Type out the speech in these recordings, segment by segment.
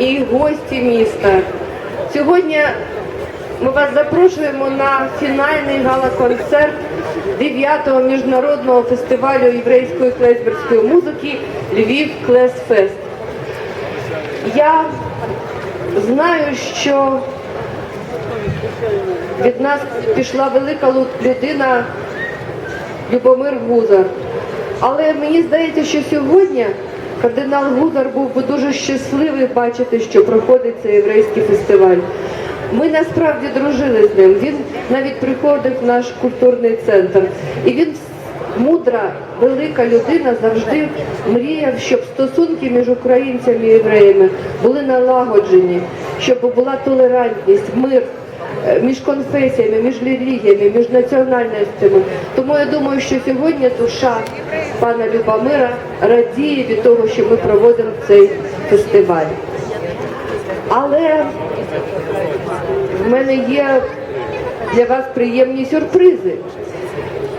і гості міста. Сьогодні ми вас запрошуємо на фінальний гала-концерт 9-го міжнародного фестивалю єврейської клезберської музики Львів Клесфест. Я знаю, що від нас пішла велика людина Любомир Гузар. Але мені здається, що сьогодні кардинал Гузар був би дуже щасливий бачити, що проходить цей єврейський фестиваль. Ми насправді дружили з ним. Він навіть приходив в наш культурний центр. І він мудра, велика людина завжди мріяв, щоб стосунки між українцями і євреями були налагоджені, щоб була толерантність, мир е, між конфесіями, між релігіями, між національностями. Тому я думаю, що сьогодні душа пана Любомира радіє від того, що ми проводимо цей фестиваль. Але в мене є для вас приємні сюрпризи.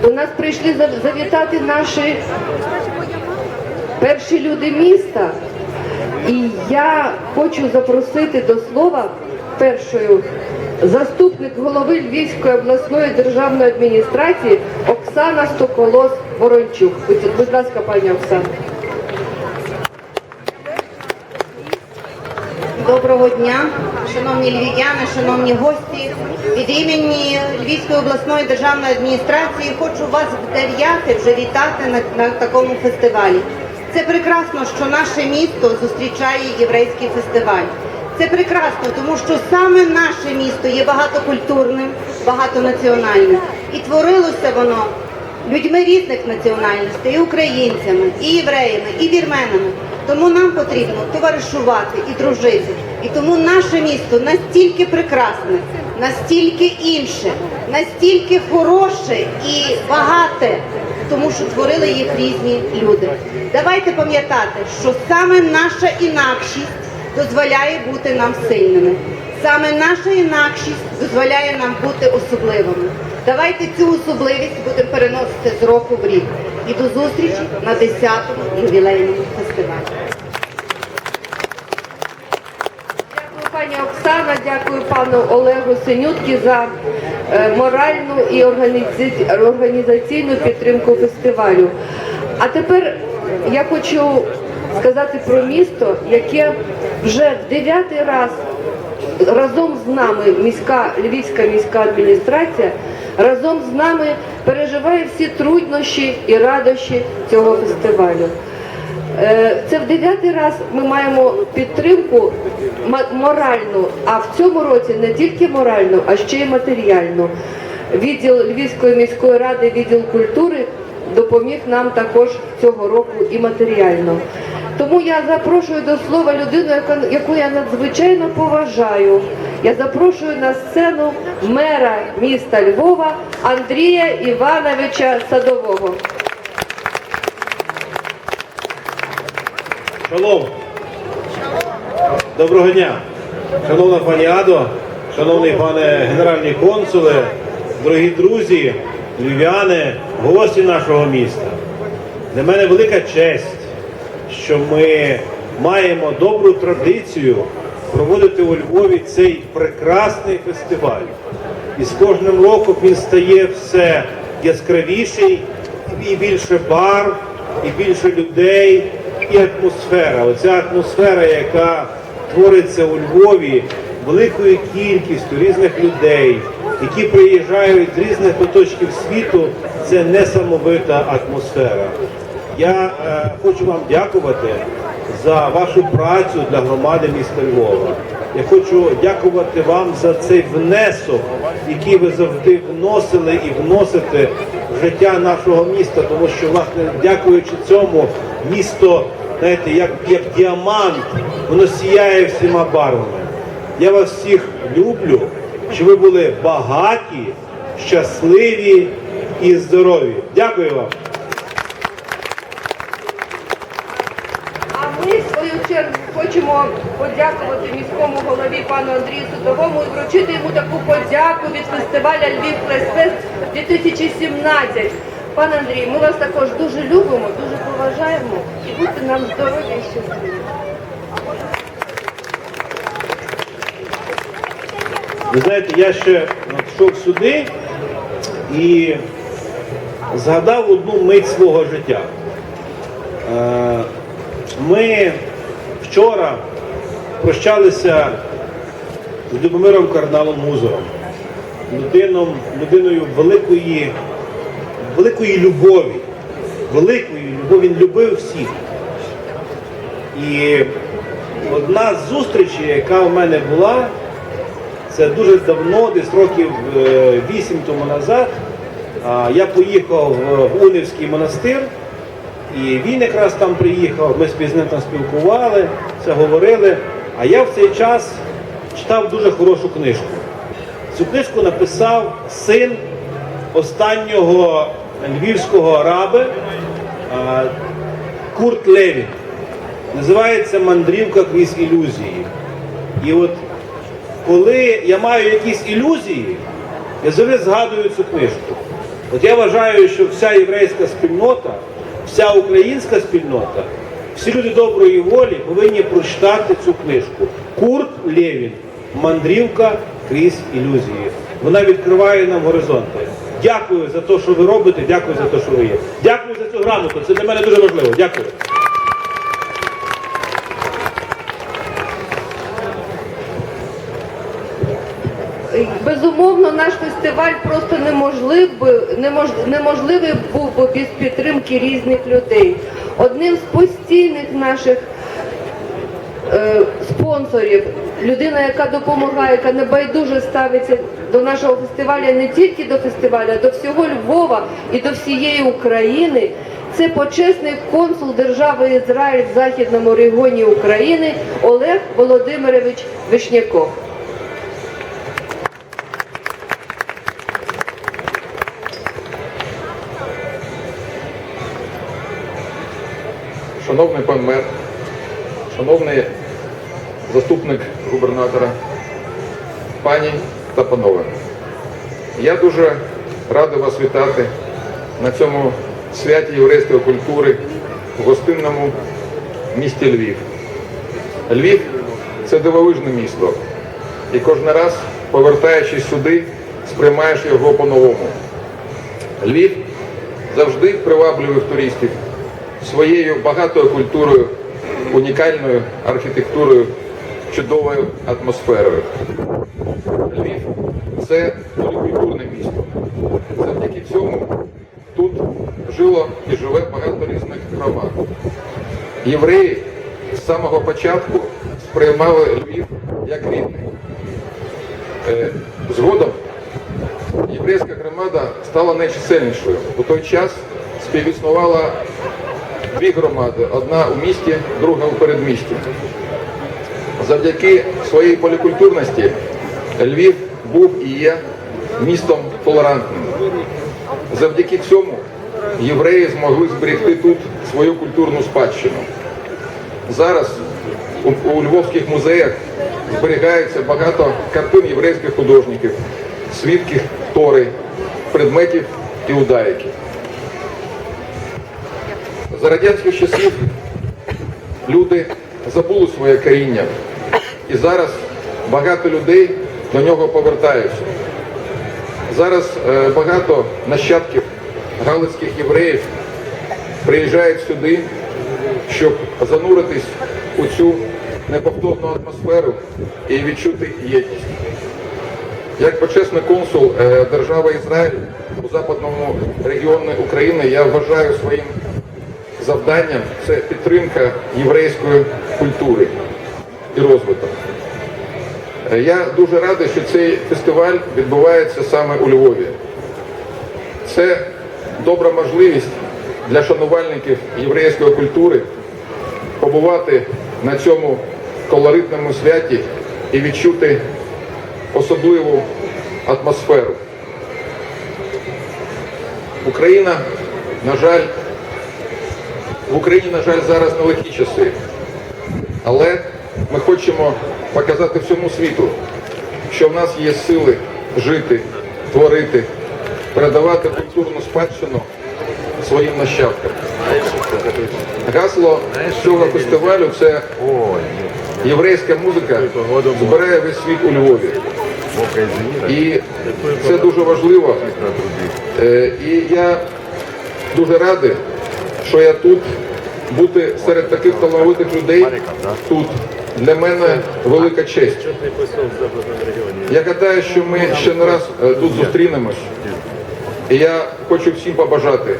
До нас прийшли завітати наші перші люди міста. І я хочу запросити до слова першою заступник голови Львівської обласної державної адміністрації Оксана Стоколос Ворончук. Будь, ласка, пані Оксана. Доброго дня, шановні львів'яни, шановні гості. Від імені Львівської обласної державної адміністрації хочу вас вдаряти, вже вітати на, на такому фестивалі. Це прекрасно, що наше місто зустрічає єврейський фестиваль. Це прекрасно, тому що саме наше місто є багатокультурним, багатонаціональним. І творилося воно людьми різних національностей, і українцями, і євреями, і вірменами. Тому нам потрібно товаришувати і дружити. І тому наше місто настільки прекрасне, настільки інше, настільки хороше і багате, тому що творили їх різні люди. Давайте пам'ятати, що саме наша інакшість дозволяє бути нам сильними. Саме наша інакшість дозволяє нам бути особливими. Давайте цю особливість будемо переносити з року в рік. І до зустрічі на 10-му ювілейному фестивалі. Дякую, пані Оксана, дякую пану Олегу Синютки за е, моральну і організаційну підтримку фестивалю. А тепер я хочу сказати про місто, яке вже в дев'ятий раз разом з нами міська Львівська міська адміністрація разом з нами переживає всі труднощі і радощі цього фестивалю. Е, Це в дев'ятий раз ми маємо підтримку моральну, а в цьому році не тільки моральну, а ще й матеріальну. Відділ Львівської міської ради, відділ культури допоміг нам також цього року і матеріально. Тому я запрошую до слова людину, яку я надзвичайно поважаю. Я запрошую на сцену мера міста Львова Андрія Івановича Садового. Шалом. Доброго дня. Шановна пані Адо, шановний пане генеральний консуле, дорогі друзі, львів'яни, гості нашого міста. Для мене велика честь, що ми маємо добру традицію проводити у Львові цей прекрасний фестиваль. І з кожним роком він стає все яскравіший, і більше бар, і більше людей, і атмосфера. Оця атмосфера, яка твориться у Львові великою кількістю різних людей, які приїжджають з різних куточків світу, це несамовита атмосфера. Я е, хочу вам дякувати за вашу працю для громади міста Львова. Я хочу дякувати вам за цей внесок, який ви завжди вносили і вносите в життя нашого міста, тому що, власне, дякуючи цьому, місто, знаєте, як, як діамант, воно сіяє всіма барвами. Я вас всіх люблю, щоб ви були багаті, щасливі і здорові. Дякую вам. А ми, в свою чергу, хочемо подякувати міському голові пану Андрію Судовому і вручити йому таку подяку від фестиваля Львів Фест 2017. Пане Андрій, ми вас також дуже любимо, дуже поважаємо і будьте нам здорові і щасливі. Ви знаєте, я ще от йшов сюди і згадав одну мить свого життя. Е, Ми вчора прощалися з Любомиром Кардиналом Музором, людином, людиною великої, великої любові. Великої любові. Він любив всіх. І одна з зустрічей, яка у мене була, це дуже давно, десь років е, вісім тому назад. Я поїхав в Унівський монастир, і він якраз там приїхав, ми з ним там спілкували, все говорили. А я в цей час читав дуже хорошу книжку. Цю книжку написав син останнього львівського араби Курт Левін. Називається Мандрівка крізь ілюзії. І от коли я маю якісь ілюзії, я завжди згадую цю книжку. От я вважаю, що вся єврейська спільнота, вся українська спільнота, всі люди доброї волі повинні прочитати цю книжку. Курт Лєвін Мандрівка крізь ілюзії. Вона відкриває нам горизонти. Дякую за те, що ви робите, дякую за те, що ви є. Дякую за цю грамоту. Це для мене дуже важливо. Дякую. Безумовно, наш фестиваль просто неможлив би, немож, неможливий був би без підтримки різних людей. Одним з постійних наших е, спонсорів, людина, яка допомагає, яка небайдуже ставиться до нашого фестивалю, не тільки до фестивалю, а до всього Львова і до всієї України. Це почесний консул держави Ізраїль в західному регіоні України Олег Володимирович Вишняков. Шановний пан мер, шановний заступник губернатора, пані та панове, я дуже радий вас вітати на цьому святі єврейської культури в гостинному місті Львів. Львів це дивовижне місто, і кожен раз, повертаючись сюди, сприймаєш його по-новому. Львів завжди приваблював туристів своєю багатою культурою, унікальною архітектурою, чудовою атмосферою. Львів це полікультурне місто. Завдяки цьому тут жило і живе багато різних громад. Євреї з самого початку сприймали Львів як рідний. Е, Згодом єврейська громада стала найчисельнішою. У той час співіснувала дві громади: одна у місті, друга у передмісті. Завдяки своїй полікультурності Львів був і є містом толерантним. Завдяки цьому євреї змогли зберегти тут свою культурну спадщину. Зараз у, львовських музеях зберігається багато картин єврейських художників, свідків Тори, предметів іудаїки. За радянських часів люди забули своє коріння. І зараз багато людей до нього повертаються. Зараз е, багато нащадків галицьких євреїв приїжджають сюди, щоб зануритись у цю неповторну атмосферу і відчути єдність. Як почесний консул е, держави Ізраїль у западному регіоні України я вважаю своїм завданням це підтримка єврейської культури і розвиток. Е, Я дуже радий, що цей фестиваль відбувається саме у Львові. Це добра можливість для шанувальників єврейської культури побувати на цьому колоритному святі і відчути особливу атмосферу. Україна, на жаль, в Україні, на жаль, зараз нелегкі часи. Але ми хочемо показати всьому світу, що в нас є сили жити, творити, передавати культурну спадщину своїм нащадкам. Гасло цього фестивалю це єврейська музика збирає весь світ у Львові. І це дуже важливо. Е, І я дуже радий, що я тут бути серед таких талановитих людей. Тут для мене велика честь. Я гадаю, що ми ще не раз е, тут зустрінемось. І я хочу всім побажати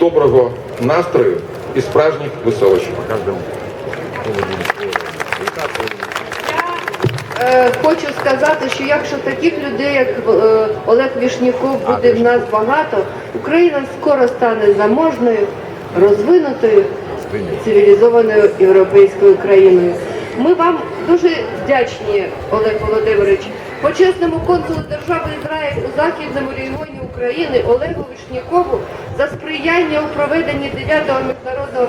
доброго настрою і справжніх веселощів. Е, Хочу сказати, що якщо таких людей, як е, Олег Вішніков, буде в нас багато, Україна скоро стане заможною, розвинутою, цивілізованою європейською країною. Ми вам дуже вдячні, Олег Володимирович, почесному консулу держави Ізраїль у західному регіоні України Олегу Вішнікову за сприяння у проведенні 9-го міжнародного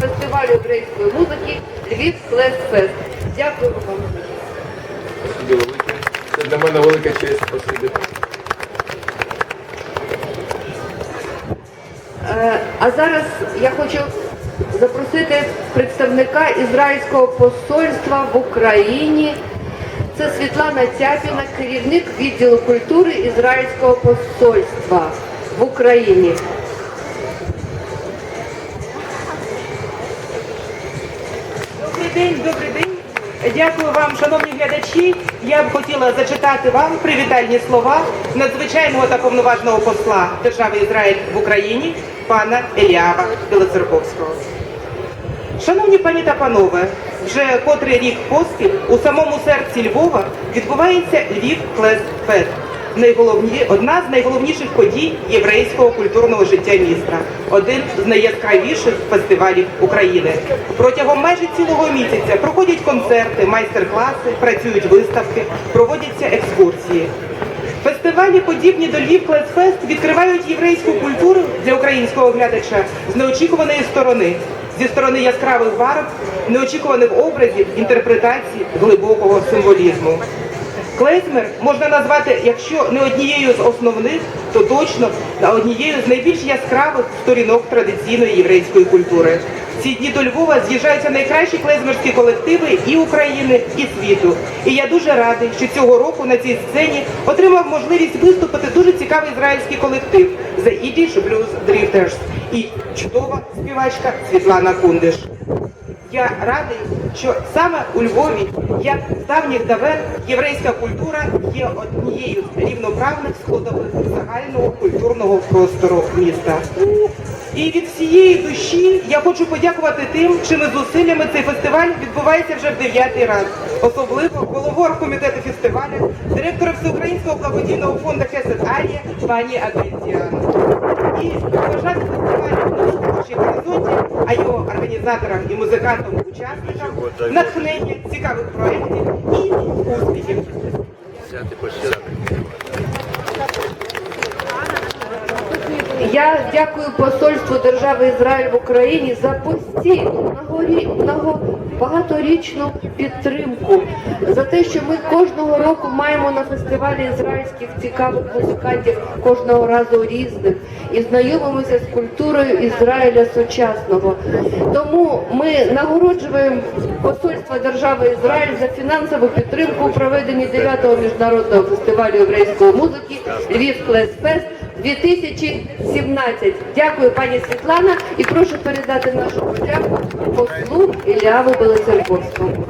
фестивалю, єврейської музики Львів Клес Фест. Дякую вам. Спасибі. Це для мене велика честь. Спасибі. Е, А зараз я хочу запросити представника ізраїльського посольства в Україні. Це Світлана Цяпіна, керівник відділу культури ізраїльського посольства в Україні. Добрий день, добрий день. Дякую вам, шановні глядачі. Я б хотіла зачитати вам привітальні слова надзвичайного та повноважного посла держави Ізраїль в Україні пана Еліава Білоцерковського. Шановні пані та панове, вже котрий рік поспіль у самому серці Львова відбувається Львів Клес Фест. Найголовні, одна з найголовніших подій єврейського культурного життя міста, один з найяскравіших фестивалів України. Протягом майже цілого місяця проходять концерти, майстер-класи, працюють виставки, проводяться екскурсії. Фестивалі, подібні до Львів Клесфест, відкривають єврейську культуру для українського глядача з неочікуваної сторони, зі сторони яскравих барв, неочікуваних образів, інтерпретацій, глибокого символізму. Клейзмер можна назвати, якщо не однією з основних, то точно однією з найбільш яскравих сторінок традиційної єврейської культури. Ці дні до Львова з'їжджаються найкращі клейзмерські колективи і України, і світу. І я дуже радий, що цього року на цій сцені отримав можливість виступити дуже цікавий ізраїльський колектив The Yiddish Blues Drifters і чудова співачка Світлана Кундиш. Я радий, що саме у Львові, як давніх давен, єврейська культура є однією з рівноправних складових загального культурного простору міста. І від всієї душі я хочу подякувати тим, чими зусиллями цей фестиваль відбувається вже в дев'ятий раз. Особливо голову комітету фестивалю, директора Всеукраїнського благодійного фонду Хесед Арія пані Агентіану. І побажати фестивалю нових творчих горизонтів, а його організаторам і музикантам, учасникам натхнення, цікавих проєктів і успіхів. Я дякую посольству держави Ізраїль в Україні за постійну нагорі, наго, багаторічну підтримку, за те, що ми кожного року маємо на фестивалі ізраїльських цікавих музикантів кожного разу різних і знайомимося з культурою Ізраїля сучасного. Тому ми нагороджуємо посольство держави Ізраїль за фінансову підтримку у проведенні 9-го міжнародного фестивалю єврейської музики Львів Клесфест 2017. Дякую, пані Світлана, і прошу передати нашу подяку послу Ілляву Белоцерковському.